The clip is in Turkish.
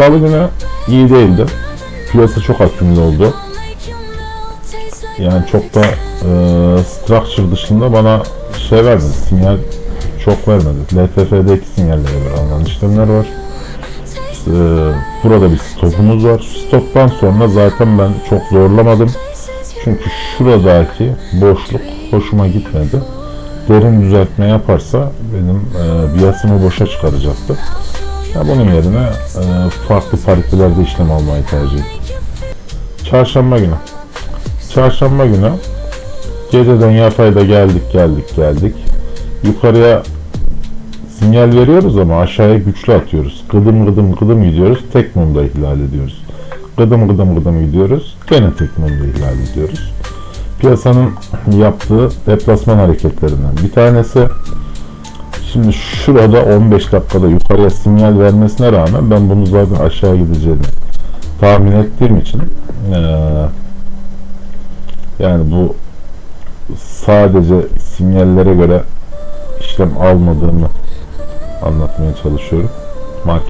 Salı günü iyi değildi. Piyasa çok akümlü oldu. Yani çok da e, structure dışında bana şey vermedi, sinyal çok vermedi. LTF'deki sinyallere göre alınan işlemler var. E, burada bir stopumuz var. Stoptan sonra zaten ben çok zorlamadım. Çünkü şuradaki boşluk hoşuma gitmedi. Derin düzeltme yaparsa benim e, biasımı boşa çıkaracaktı. Ya bunun yerine e, farklı paritelerde işlem almayı tercih ettim. Çarşamba günü. Çarşamba günü geceden yatayda geldik geldik geldik. Yukarıya sinyal veriyoruz ama aşağıya güçlü atıyoruz. Gıdım gıdım gıdım gidiyoruz. Tek mumda ihlal ediyoruz. Gıdım gıdım gıdım gidiyoruz. Gene tek mumda ihlal ediyoruz. Piyasanın yaptığı deplasman hareketlerinden bir tanesi. Şimdi şurada 15 dakikada yukarıya sinyal vermesine rağmen ben bunu zaten aşağı gideceğini tahmin ettiğim için eee, yani bu sadece sinyallere göre işlem almadığımı anlatmaya çalışıyorum. Market